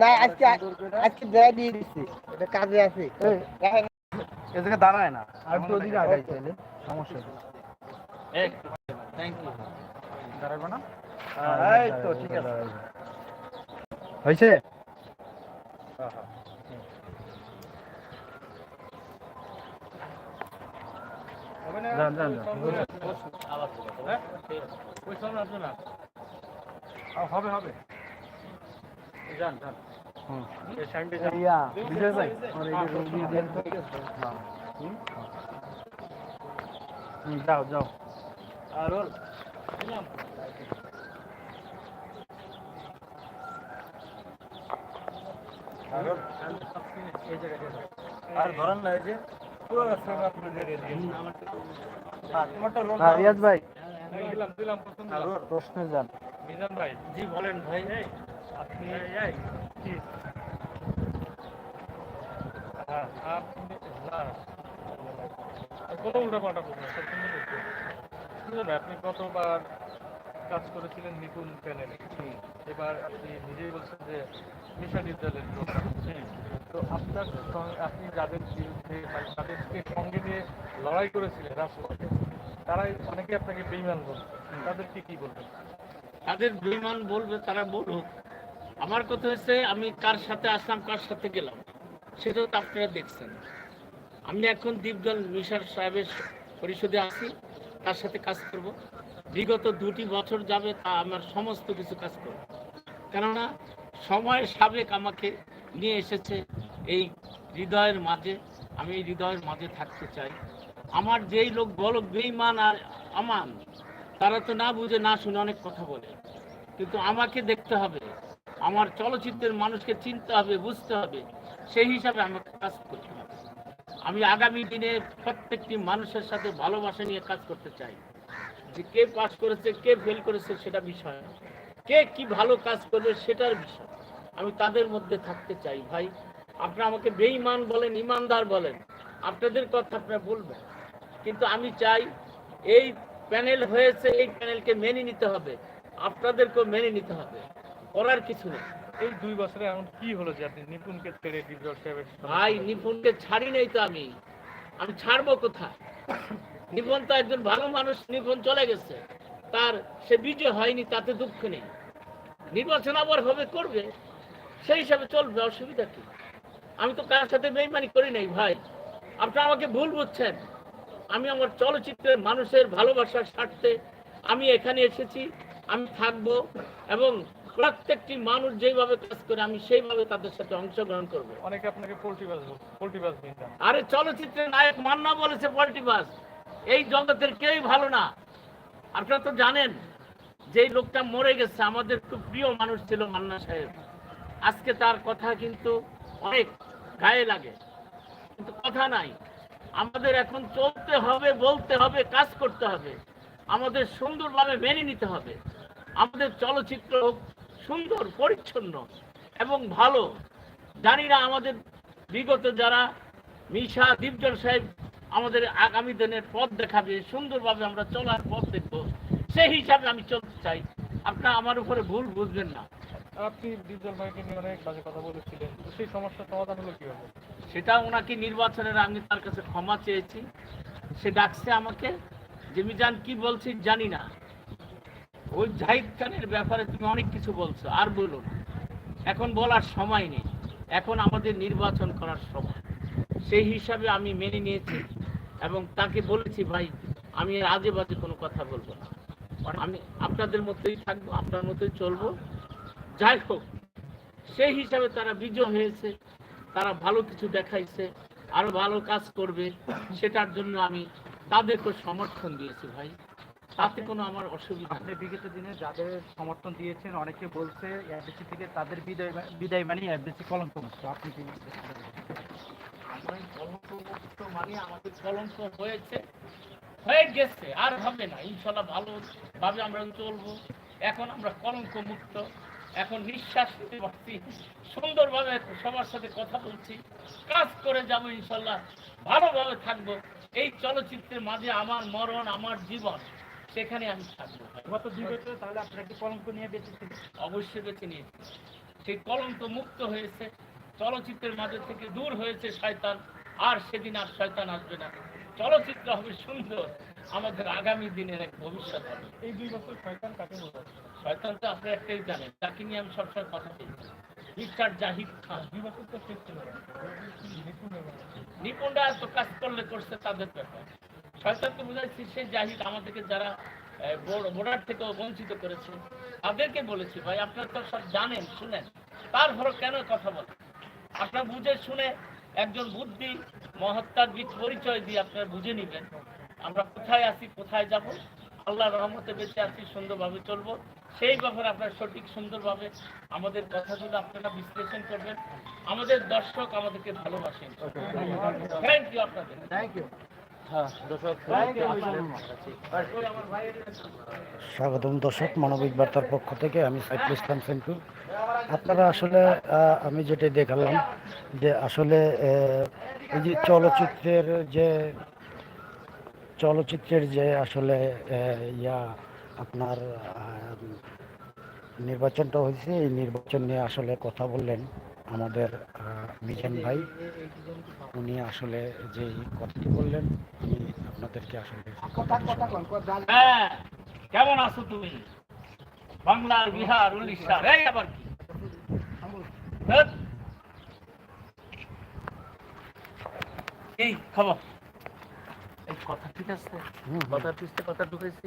না আজকে আজকে দেয়া দিয়ে দিচ্ছি এটা কাজে আছে। এদিকে দাঁড়ায় না। আর একটু ওদিকে আগাই চাইলে সমস্যা নেই। থ্যাংক ইউ দাঁড়াবে না? এই তো ঠিক আছে। হয়েছে? যান যান যান। হবে হবে। যান যান। যাও যাও। আর আর ধরেন না যে পুরো রাস্তা আপনি হ্যাঁ রিয়াজ ভাই। দিলাম দিলাম প্রশ্নে যান। মিজান ভাই জি বলেন ভাই। আপনি হ্যাঁ আপনি না কোনো উল্টা পাল্টা। সুন্দর ভাই, আপনি কতবার কাজ করেছিলেন নিপুণ প্যানেলে এবার আপনি নিজেই বলছেন যে মিশা বিদ্যালয়ের লোক তো আপনার সঙ্গে আপনি যাদের বিরুদ্ধে মানে তাদেরকে সঙ্গে নিয়ে লড়াই করেছিলেন রাজপথে তারাই অনেকে আপনাকে বেইমান বলছে তাদেরকে কি বলবেন তাদের বেইমান বলবে তারা বলুক আমার কথা হচ্ছে, আমি কার সাথে আসলাম, কার সাথে গেলাম সেটা তো আপনারা দেখছেন। আমি এখন দ্বীপজল মিশার সাহেবের পরিষদে আছি, তার সাথে কাজ করব। বিগত দুটি বছর যাবে তা আমার সমস্ত কিছু কাজ করব। কেননা সময় সাবেক আমাকে নিয়ে এসেছে এই হৃদয়ের মাঝে, আমি এই হৃদয়ের মাঝে থাকতে চাই। আমার যেই লোক বলো বেইমান আর আমান, তারা তো না বুঝে, না শুনে অনেক কথা বলে। কিন্তু আমাকে দেখতে হবে। আমার চলচ্চিত্রের মানুষকে চিনতে হবে, বুঝতে হবে। সেই হিসাবে আমাকে কাজ হবে আমি আগামী দিনে প্রত্যেকটি মানুষের সাথে ভালোবাসা নিয়ে কাজ করতে চাই। যে কে পাস করেছে, কে ফেল করেছে, সেটা বিষয় কে কি ভালো কাজ করবে, সেটার বিষয়। আমি তাদের মধ্যে থাকতে চাই। ভাই আপনারা আমাকে বেঈমান বলেন, ইমানদার বলেন। আপনাদের কথা আপনারা বলবেন। কিন্তু আমি চাই, এই প্যানেল হয়েছে, এই প্যানেলকে মেনে নিতে হবে। আপনাদেরকেও মেনে নিতে হবে। করার কিছু নেই। এই দুই বছরে এমন কি হলো যে আপনি নিপুণকে ছেড়ে ডিপজল সাহেবের ভাই নিপুণকে ছাড়ি নাই তো আমি। আমি ছাড়বো কোথায়? নিপুণ তো একজন ভালো মানুষ নিপুণ চলে গেছে। তার সে বিজয় হয়নি তাতে দুঃখ নেই। নির্বাচন আবার হবে করবে। সেই হিসাবে চলবে অসুবিধা কি? আমি তো কার সাথে বেইমানি করি নাই ভাই। আপনারা আমাকে ভুল বুঝছেন। আমি আমার চলচ্চিত্রের মানুষের ভালোবাসার স্বার্থে আমি এখানে এসেছি আমি থাকব এবং প্রত্যেকটি মানুষ যেভাবে কাজ করে আমি সেইভাবে তাদের সাথে অংশগ্রহণ করব। অনেকে আপনাকে পোল্ট্রি বাস পোল্ট্রি বাস বিন্দান আরে চলচ্চিত্রের নায়ক মান্না বলেছে পলিটিবাস এই জগতের কেউই ভালো না। আপনারা তো জানেন যে এই লোকটা মরে গেছে আমাদের খুব প্রিয় মানুষ ছিল মান্না সাহেব। আজকে তার কথা কিন্তু অনেক গায়ে লাগে। কিন্তু কথা নাই। আমাদের এখন চলতে হবে বলতে হবে কাজ করতে হবে। আমাদের সুন্দরভাবে মেনে নিতে হবে। আমাদের চলচ্চিত্র হোক সুন্দর পরিচ্ছন্ন এবং ভালো। জানি না আমাদের বিগত যারা মিশা দীপজল সাহেব আমাদের আগামী দিনের পথ দেখাবে সুন্দরভাবে আমরা চলার পথ দেখব সেই হিসাবে আমি চলতে চাই। আপনারা আমার উপরে ভুল বুঝবেন না। আপনি ভাইকে নিয়ে অনেক বাজে কথা বলেছিলেন সেই সমস্যার সমাধান হলো কীভাবে? সেটা ওনাকে নির্বাচনের আমি তার কাছে ক্ষমা চেয়েছি। সে ডাকছে আমাকে যে মিজান কি বলছি জানি না। ওই জাহিদ খানের ব্যাপারে তুমি অনেক কিছু বলছো, আর বলো না। এখন বলার সময় নেই। এখন আমাদের নির্বাচন করার সময়। সেই হিসাবে আমি মেনে নিয়েছি এবং তাকে বলেছি, ভাই, আমি আজে বাজে কোনো কথা বলব না। আমি আপনাদের মতোই থাকব, আপনার মতোই চলবো। যাই হোক, সেই হিসাবে তারা বিজয় হয়েছে। তারা ভালো কিছু দেখাইছে, আরও ভালো কাজ করবে। সেটার জন্য আমি তাদেরকে সমর্থন দিয়েছি, ভাই। তাতে কোনো আমার অসুবিধা আপনি বিগত দিনে যাদের সমর্থন দিয়েছেন অনেকে বলছে এফডিসি থেকে তাদের বিদায় বিদায় মানে এফডিসি কলঙ্ক মুক্ত আপনি কি আমরা কলঙ্ক মুক্ত মানে আমাদের কলঙ্ক হয়েছে হয়ে গেছে আর হবে না। ইনশাল্লাহ ভালো ভাবে আমরা চলবো। এখন আমরা কলঙ্ক মুক্ত। এখন নিঃশ্বাস নিতে পারছি। সুন্দরভাবে সবার সাথে কথা বলছি। কাজ করে যাব ইনশাল্লাহ। ভালোভাবে থাকব। এই চলচ্চিত্রের মাঝে আমার মরণ আমার জীবন। সেখানে আমি থাকব গত দুই বছর তাহলে আপনারা কি কলঙ্ক নিয়ে বেঁচে ছিলেন? অবশ্যই বেছে নিয়েছি। সেই কলঙ্ক মুক্ত হয়েছে চলচ্চিত্রের মাঝে থেকে দূর হয়েছে শয়তান আর সেদিন আর শয়তান আসবে না। চলচ্চিত্র হবে সুন্দর আমাদের আগামী দিনের এক ভবিষ্যৎ হবে। এই দুই বছর শয়তান কাকে বোঝাচ্ছে শয়তান তো আপনি একটাই জানেন তাকে নিয়ে আমি সবসময় কথা বলছি। মিস্টার জাহিদ খান। দুই বছর তো শেষ ছিল। নিপুণরা তো কাজ করলে করছে তাদের ব্যাপার। শয়তানকে বুঝাচ্ছি সেই জাহিদ আমাদেরকে যারা ভোটার থেকে বঞ্চিত করেছে। তাদেরকে বলেছি ভাই আপনারা তো সব জানেন শুনেন। তারপরে কেন কথা বলেন আপনারা বুঝে শুনে একজন বুদ্ধি মহত্তার দিক পরিচয় দিয়ে আপনারা বুঝে নেবেন। আমরা কোথায় আছি কোথায় যাব? আল্লাহর রহমতে বেঁচে আছি সুন্দরভাবে চলবো। সেই ব্যাপারে আপনারা সঠিক সুন্দরভাবে আমাদের কথাগুলো আপনারা বিশ্লেষণ করবেন। আমাদের দর্শক আমাদেরকে ভালোবাসেন। থ্যাংক ইউ আপনাদের। থ্যাংক ইউ হ্যাঁ স্বাগতম দর্শক মানবিক বার্তার পক্ষ থেকে আমি সাইফুল ইসলাম সেন্টু। আপনারা আসলে আমি যেটা দেখালাম যে আসলে এই যে চলচ্চিত্রের যে চলচ্চিত্রের যে আসলে ইয়া আপনার নির্বাচনটা হয়েছে এই নির্বাচন নিয়ে আসলে কথা বললেন আমাদের মিজান ভাই উনি আসলে যে কথাটি বললেন আমি আপনাদেরকে আসলে হ্যাঁ কেমন আছো তুমি? বাংলার বিহার উড়িষ্যার এই আবার কি? এই খবর। এই কথা ঠিক আছে। কথা পিছতে কথা ঢুকেছি।